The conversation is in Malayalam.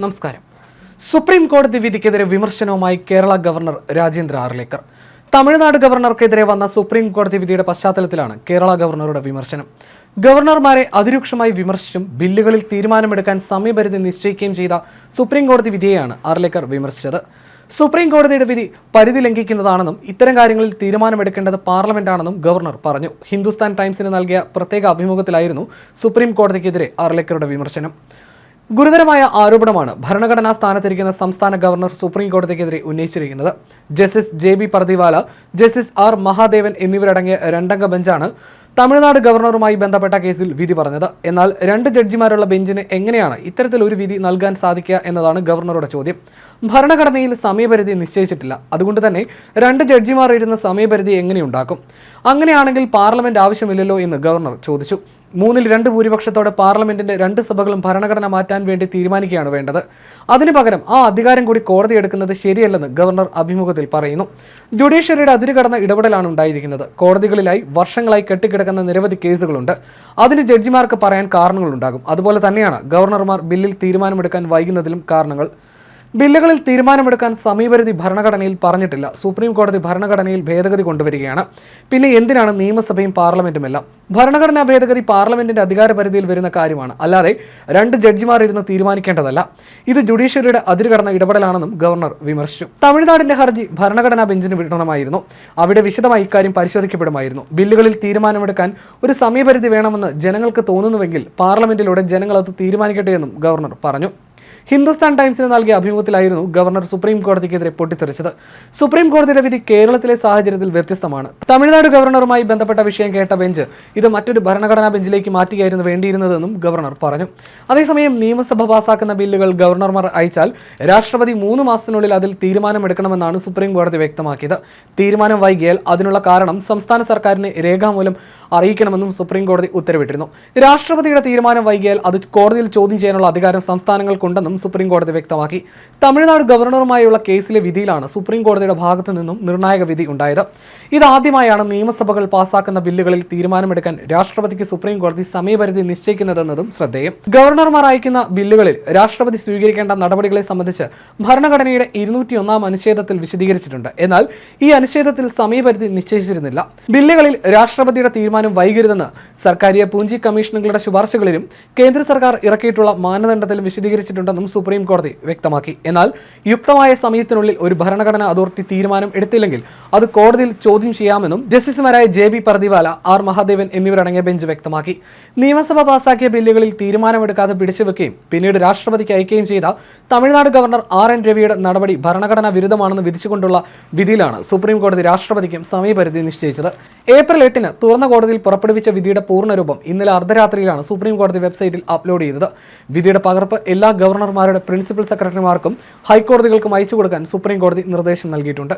നമസ്കാരം. സുപ്രീം കോടതി വിധിക്കെതിരെ വിമർശനവുമായി കേരള ഗവർണർ രാജേന്ദ്ര ആർലേക്കർ. തമിഴ്നാട് ഗവർണർക്കെതിരെ വന്ന സുപ്രീം കോടതി വിധിയുടെ പശ്ചാത്തലത്തിലാണ് കേരള ഗവർണറുടെ വിമർശനം. ഗവർണർമാരെ അതിരൂക്ഷമായി വിമർശിച്ചും ബില്ലുകളിൽ തീരുമാനമെടുക്കാൻ സമയപരിധി നിശ്ചയിക്കുകയും ചെയ്ത സുപ്രീം കോടതി വിധിയെയാണ് ആർലേക്കർ വിമർശിച്ചത്. സുപ്രീം കോടതിയുടെ വിധി പരിധി ലംഘിക്കുന്നതാണെന്നും ഇത്തരം കാര്യങ്ങളിൽ തീരുമാനമെടുക്കേണ്ടത് പാർലമെന്റാണെന്നും ഗവർണർ പറഞ്ഞു. ഹിന്ദുസ്ഥാൻ ടൈംസിന് നൽകിയ പ്രത്യേക അഭിമുഖത്തിലായിരുന്നു സുപ്രീം കോടതിക്കെതിരെ ആർലേക്കറുടെ വിമർശനം. ഗുരുതരമായ ആരോപണമാണ് ഭരണഘടനാ സ്ഥാനത്തിരിക്കുന്ന സംസ്ഥാന ഗവർണർ സുപ്രീം കോടതിക്കെതിരെ ഉന്നയിച്ചിരിക്കുന്നത്. Justice J B Pardiwala justice R Mahadevan എന്നിവരടങ്ങിയ രണ്ടംഗ ബെഞ്ചാണ് തമിഴ്നാട് ഗവർണറുമായി ബന്ധപ്പെട്ട കേസിൽ വിധി പറഞ്ഞത്. എന്നാൽ രണ്ട് ജഡ്ജിമാരുള്ള ബെഞ്ചിന് എങ്ങനെയാണ് ഇത്തരത്തിൽ ഒരു വിധി നൽകാൻ സാധിക്കുക എന്നതാണ് ഗവർണറുടെ ചോദ്യം. ഭരണഘടനയിൽ സമയപരിധി നിശ്ചയിച്ചിട്ടില്ല. അതുകൊണ്ട് തന്നെ രണ്ട് ജഡ്ജിമാർ ഇരുന്ന സമയപരിധി എങ്ങനെയുണ്ടാക്കും അങ്ങനെയാണെങ്കിൽ പാർലമെന്റ് ആവശ്യമില്ലല്ലോ എന്ന് ഗവർണർ ചോദിച്ചു. മൂന്നിൽ രണ്ട് ഭൂരിപക്ഷത്തോടെ പാർലമെന്റിന്റെ രണ്ട് സഭകളും ഭരണഘടന മാറ്റാൻ വേണ്ടി തീരുമാനിക്കുകയാണ് വേണ്ടത്. അതിനു പകരം ആ അധികാരം കൂടി കോടതി എടുക്കുന്നത് ശരിയല്ലെന്ന് ഗവർണർ അഭിമുഖത്തിൽ പറയുന്നു. ജുഡീഷ്യറിയുടെ അതിരുകടന്ന ഇടപെടലാണ് ഉണ്ടായിരിക്കുന്നത്. കോടതികളിലായി വർഷങ്ങളായി കെട്ടിക്കിടക്കുന്ന നിരവധി കേസുകളുണ്ട്. അതിന് ജഡ്ജിമാർക്ക് പറയാൻ കാരണങ്ങളുണ്ടാകും. അതുപോലെ തന്നെയാണ് ഗവർണർമാർ ബില്ലിൽ തീരുമാനമെടുക്കാൻ വൈകുന്നതിലും കാരണങ്ങൾ ബില്ലുകളിൽ തീരുമാനമെടുക്കാൻ സമയപരിധി ഭരണഘടനയിൽ പറഞ്ഞിട്ടില്ല. സുപ്രീം കോടതി ഭരണഘടനയിൽ ഭേദഗതി കൊണ്ടുവരികയാണ്. പിന്നെ എന്തിനാണ് നിയമസഭയും പാർലമെന്റും എല്ലാം ഭരണഘടനാ ഭേദഗതി പാർലമെന്റിന്റെ അധികാരപരിധിയിൽ വരുന്ന കാര്യമാണ്. അല്ലാതെ രണ്ട് ജഡ്ജിമാർ ഇരുന്ന് തീരുമാനിക്കേണ്ടതല്ല. ഇത് ജുഡീഷ്യറിയുടെ അതിരുകടന്ന ഇടപെടലാണെന്നും ഗവർണർ വിമർശിച്ചു. തമിഴ്നാടിന്റെ ഹർജി ഭരണഘടനാ ബെഞ്ചിന് വിടണമായിരുന്നു. അവിടെ വിശദമായി ഇക്കാര്യം പരിശോധിക്കപ്പെടുമായിരുന്നു. ബില്ലുകളിൽ തീരുമാനമെടുക്കാൻ ഒരു സമയപരിധി വേണമെന്ന് ജനങ്ങൾക്ക് തോന്നുന്നുവെങ്കിൽ പാർലമെന്റിലൂടെ ജനങ്ങൾ അത് തീരുമാനിക്കട്ടെ എന്നും ഗവർണർ പറഞ്ഞു. ഹിന്ദുസ്ഥാൻ ടൈംസിന് നൽകിയ അഭിമുഖത്തിലായിരുന്നു ഗവർണർ സുപ്രീം കോടതിക്കെതിരെ പൊട്ടിത്തെറിച്ചത്. സുപ്രീം കോടതിയുടെ വിധി കേരളത്തിലെ സാഹചര്യത്തിൽ വ്യത്യസ്തമാണ്. തമിഴ്നാട് ഗവർണറുമായി ബന്ധപ്പെട്ട വിഷയം കേട്ട ബെഞ്ച് ഇത് മറ്റൊരു ഭരണഘടനാ ബെഞ്ചിലേക്ക് മാറ്റുകയായിരുന്നു വേണ്ടിയിരുന്നതെന്നും ഗവർണർ പറഞ്ഞു. അതേസമയം നിയമസഭ പാസാക്കുന്ന ബില്ലുകൾ ഗവർണർമാർ അയച്ചാൽ രാഷ്ട്രപതി മൂന്ന് മാസത്തിനുള്ളിൽ അതിൽ തീരുമാനമെടുക്കണമെന്നാണ് സുപ്രീം കോടതി വ്യക്തമാക്കിയത്. തീരുമാനം വൈകിയാൽ അതിനുള്ള കാരണം സംസ്ഥാന സർക്കാരിനെ രേഖാമൂലം അറിയിക്കണമെന്നും സുപ്രീം കോടതി ഉത്തരവിട്ടിരുന്നു. രാഷ്ട്രപതിയുടെ തീരുമാനം വൈകിയാൽ അത് കോടതിയിൽ ചോദ്യം ചെയ്യാനുള്ള അധികാരം സംസ്ഥാനങ്ങൾക്കുണ്ടെന്നും സുപ്രീം കോടതി വ്യക്തമാക്കി. തമിഴ്നാട് ഗവർണറുമായുള്ള കേസിലെ വിധിയിലാണ് സുപ്രീം കോടതിയുടെ ഭാഗത്തു നിന്നും നിർണായക വിധി ഉണ്ടായത്. ഇതാദ്യമായാണ് നിയമസഭകൾ പാസാക്കുന്ന ബില്ലുകളിൽ തീരുമാനമെടുക്കാൻ രാഷ്ട്രപതിക്ക് സുപ്രീം കോടതി സമയപരിധി നിശ്ചയിക്കുന്നതെന്നതും ശ്രദ്ധേയം. ഗവർണർമാർ അയക്കുന്ന ബില്ലുകളിൽ രാഷ്ട്രപതി സ്വീകരിക്കേണ്ട നടപടികളെ സംബന്ധിച്ച് ഭരണഘടനയുടെ ഇരുന്നൂറ്റിയൊന്നാം അനുച്ഛേദത്തിൽ വിശദീകരിച്ചിട്ടുണ്ട്. എന്നാൽ ഈ അനുച്ഛേദത്തിൽ സമയപരിധി നിശ്ചയിച്ചിരുന്നില്ല. ബില്ലുകളിൽ രാഷ്ട്രപതിയുടെ തീരുമാനം വൈകരുതെന്ന് സർക്കാരിയ പൂഞ്ചി കമ്മീഷനുകളുടെ ശുപാർശകളിലും കേന്ദ്ര സർക്കാർ ഇറക്കിയിട്ടുള്ള മാനദണ്ഡത്തിലും വിശദീകരിച്ചിട്ടുണ്ടെന്നും സുപ്രീം കോടതി വ്യക്തമാക്കി. എന്നാൽ യുക്തമായ സമയത്തിനുള്ളിൽ ഒരു ഭരണഘടനാ അതോറിറ്റി തീരുമാനം എടുത്തില്ലെങ്കിൽ അത് കോടതിയിൽ ചോദ്യം ചെയ്യാമെന്നും ജസ്റ്റിസുമാരായ J B Pardiwala R Mahadevan എന്നിവരടങ്ങിയ ബെഞ്ച് വ്യക്തമാക്കി. നിയമസഭ പാസാക്കിയ ബില്ലുകളിൽ തീരുമാനമെടുക്കാതെ പിടിച്ചുവെക്കുകയും പിന്നീട് രാഷ്ട്രപതിക്ക് അയക്കുകയും ചെയ്ത തമിഴ്നാട് ഗവർണർ ആർ എൻ രവിയുടെ നടപടി ഭരണഘടനാ വിരുദ്ധമാണെന്ന് വിധിച്ചുകൊണ്ടുള്ള വിധിയിലാണ് സുപ്രീം കോടതി രാഷ്ട്രപതിക്കും സമയപരിധി നിശ്ചയിച്ചത്. ഏപ്രിൽ എട്ടിന് തുറന്ന കോടതിയിൽ പുറപ്പെടുവിച്ച വിധിയുടെ പൂർണരൂപം ഇന്നലെ അർദ്ധരാത്രിയിലാണ് സുപ്രീം കോടതി വെബ്സൈറ്റിൽ അപ്ലോഡ് ചെയ്തത്. വിധിയുടെ പകർപ്പ് എല്ലാ ഗവർണർമാരുടെ പ്രിൻസിപ്പൽ സെക്രട്ടറിമാർക്കും ഹൈക്കോടതികൾക്കും അയച്ചു കൊടുക്കാൻ സുപ്രീം കോടതി നിർദ്ദേശം നൽകിയിട്ടുണ്ട്